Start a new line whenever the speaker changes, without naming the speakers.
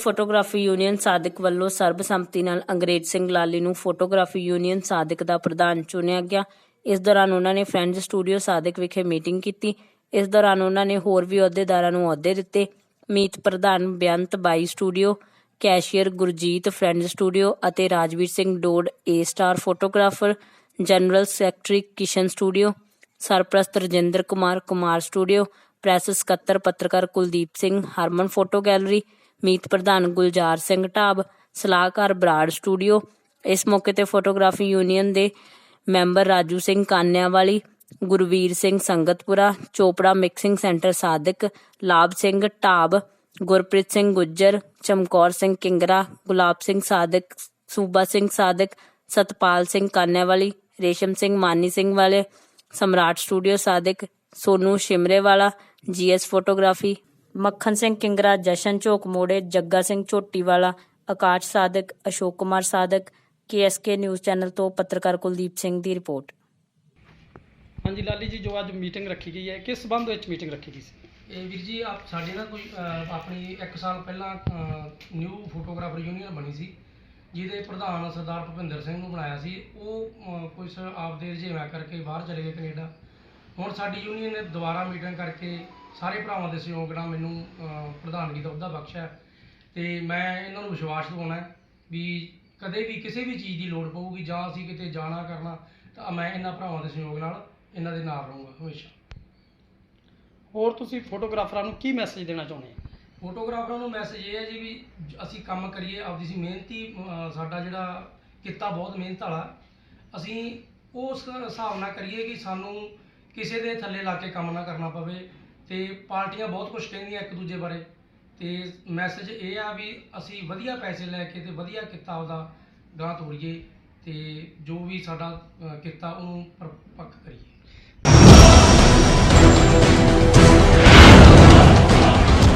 Photography union Sadiq ਵੱਲੋਂ ਸਰਬਸੰਮਤੀ ਨਾਲ ਅੰਗਰੇਜ਼ ਸਿੰਘ ਲਾਲੀ ਨੂੰ ਫੋਟੋਗ੍ਰਾਫੀ ਯੂਨੀਅਨ ਸਾਦਿਕ ਦਾ ਪ੍ਰਧਾਨ ਚੁਣਿਆ ਗਿਆ। ਇਸ ਦੌਰਾਨ ਉਹਨਾਂ ਨੇ ਫਰੈਂਡ ਸਟੂਡੀਓ ਸਾਦਿਕ ਵਿਖੇ ਮੀਟਿੰਗ ਕੀਤੀ। ਇਸ ਦੌਰਾਨ ਉਹਨਾਂ ਨੇ ਹੋਰ ਵੀ ਅਹੁਦੇਦਾਰਾਂ ਨੂੰ ਅਹੁਦੇ ਦਿੱਤੇ। ਮੀਤ ਪ੍ਰਧਾਨ Beant Bai studio, cashier Gurjeet friend studio ਅਤੇ Rajveer Singh Dod, A star photographer, general secretary Kishan studio, ਸਰਪ੍ਰਸਤ ਰਜਿੰਦਰ ਕੁਮਾਰ ਕੁਮਾਰ ਸਟੂਡੀਓ, ਪ੍ਰੈਸ ਸਕੱਤਰ ਪੱਤਰਕਾਰ ਕੁਲਦੀਪ ਸਿੰਘ, ਹਰਮਨ ਫੋਟੋ ਗੈਲਰੀ ਮੀਤ ਪ੍ਰਧਾਨ ਗੁਲਜ਼ਾਰ ਸਿੰਘ ਢਾਬ, ਸਲਾਹਕਾਰ ਬਰਾੜ ਸਟੂਡੀਓ, ਇਸ ਮੌਕੇ ਤੇ ਫੋਟੋਗ੍ਰਾਫੀ ਯੂਨੀਅਨ ਦੇ member Raju Singh Kaniawali, Gurveer Singh Sangatpura, Chopra mixing centre Sadiq, Labh Singh Dhab, Gurpreet Singh Gujjar, Chamkaur Singh Kingra, Gulab Singh Sadiq, ਸੂਬਾ ਸਿੰਘ ਸਾਦਿਕ, ਸਤਪਾਲ ਸਿੰਘ ਕਾਨਿਆਵਾਲੀ, ਰੇਸ਼ਮ ਸਿੰਘ ਮਾਨੀ ਸਿੰਘ ਵਾਲੇ, ਸਮਰਾਟ ਸਟੂਡੀਓ ਸਾਦਿਕ, ਸੋਨੂ ਸ਼ਿਮਰੇ ਵਾਲਾ ਜੀਐਸ ਫੋਟੋਗ੍ਰਾਫੀ ਮੱਖਣ ਸਿੰਘ ਕਿੰਗਰਾ ਜਸ਼ਨ ਝੋਕ ਮੋੜੇ Jagga Singh Jhoti Wala Akash Sadiq Ashok Kumar Sadiq KSK news channel ਤੋਂ ਪੱਤਰਕਾਰ ਕੁਲਦੀਪ ਸਿੰਘ ਦੀ report.
ਹਾਂਜੀ ਲਾਲੀ ਜੀ ਜੋ ਅੱਜ ਮੀਟਿੰਗ ਰੱਖੀ ਗਈ ਹੈ ਕਿਸ ਸੰਬੰਧ ਵਿੱਚ ਮੀਟਿੰਗ ਰੱਖੀ ਗਈ ਸੀ?
ਇਹ ਵੀਰ ਜੀ ਆਪ ਸਾਡੀ ਨਾ ਕੋਈ ਅਹ, ਆਪਣੀ 1 ਸਾਲ ਪਹਿਲਾਂ ਨਿਊ ਫੋਟੋਗ੍ਰਾਫਰ ਯੂਨੀਅਨ ਬਣੀ ਸੀ ਜਿਹਦੇ ਪ੍ਰਧਾਨ ਸਰਦਾਰ ਭੁਪਿੰਦਰ ਸਿੰਘ ਨੂੰ ਬਣਾਇਆ ਸੀ। ਉਹ ਕੁਛ ਆਪਦੇ ਰੁਝੇਵਿਆਂ ਕਰਕੇ ਬਾਹਰ ਚਲੇ ਗਏ ਕੈਨੇਡਾ। ਹੁਣ ਸਾਡੀ ਯੂਨੀਅਨ ਨੇ ਦੁਬਾਰਾ ਮੀਟਿੰਗ ਕਰਕੇ ਸਾਰੇ ਭਰਾਵਾਂ ਦੇ ਸਹਿਯੋਗ ਨਾਲ ਮੈਨੂੰ ਅਹ, ਪ੍ਰਧਾਨਗੀ ਦਾ ਅਹੁਦਾ ਬਖਸ਼ਿਆ ਤੇ ਮੈਂ ਇਹਨਾਂ ਨੂੰ ਵਿਸ਼ਵਾਸ ਦਿਵਾਉਣਾ ਹੈ ਵੀ ਕਦੇ ਵੀ ਕਿਸੇ ਵੀ ਚੀਜ਼ ਦੀ ਲੋੜ ਪਊਗੀ ਜਾਂ ਅਸੀਂ ਕਿਤੇ ਜਾਣਾ ਕਰਨਾ ਤਾਂ ਮੈਂ ਇਹਨਾਂ ਭਰਾਵਾਂ ਦੇ ਸਹਿਯੋਗ ਨਾਲ ਇਹਨਾਂ ਦੇ ਨਾਲ ਰਹੂੰਗਾ ਹਮੇਸ਼ਾ।
ਹੋਰ ਤੁਸੀਂ ਫੋਟੋਗ੍ਰਾਫਰਾਂ ਨੂੰ ਕੀ ਮੈਸੇਜ ਦੇਣਾ ਚਾਹੁੰਦੇ ਹੋ?
ਫੋਟੋਗ੍ਰਾਫਰਾਂ ਨੂੰ ਮੈਸੇਜ ਇਹ ਹੈ ਜੀ ਵੀ ਜ- ਅਸੀਂ ਕੰਮ ਕਰੀਏ ਆਪਦੀ ਸੀ ਮਿਹਨਤੀ ਅਹ, ਸਾਡਾ ਜਿਹੜਾ ਕਿੱਤਾ ਬਹੁਤ ਮਿਹਨਤ ਵਾਲਾ ਅਸੀਂ ਉਸ ਹਿਸਾਬ ਨਾਲ ਕਰੀਏ ਕਿ ਸਾਨੂੰ ਕਿਸੇ ਦੇ ਥੱਲੇ ਲਾ ਕੇ ਕੰਮ ਨਾ ਕਰਨਾ ਪਵੇ ਤੇ ਪਾਰਟੀਆਂ ਬਹੁਤ ਕੁਝ ਕਹਿੰਦੀਆਂ ਇੱਕ ਦੂਜੇ ਬਾਰੇ। ਤੇ ਮੈਸੇਜ ਇਹ ਆ ਵੀ ਅਸੀਂ ਵਧੀਆ ਪੈਸੇ ਲੈ ਕੇ ਤੇ ਵਧੀਆ ਕਿੱਤਾ ਉਹਦਾ ਗਾਂ ਤੋੜੀਏ ਤੇ ਜੋ ਵੀ ਸਾਡਾ ਕਿੱਤਾ ਉਹਨੂੰ ਪਰਪੱਕ ਕਰੀਏ।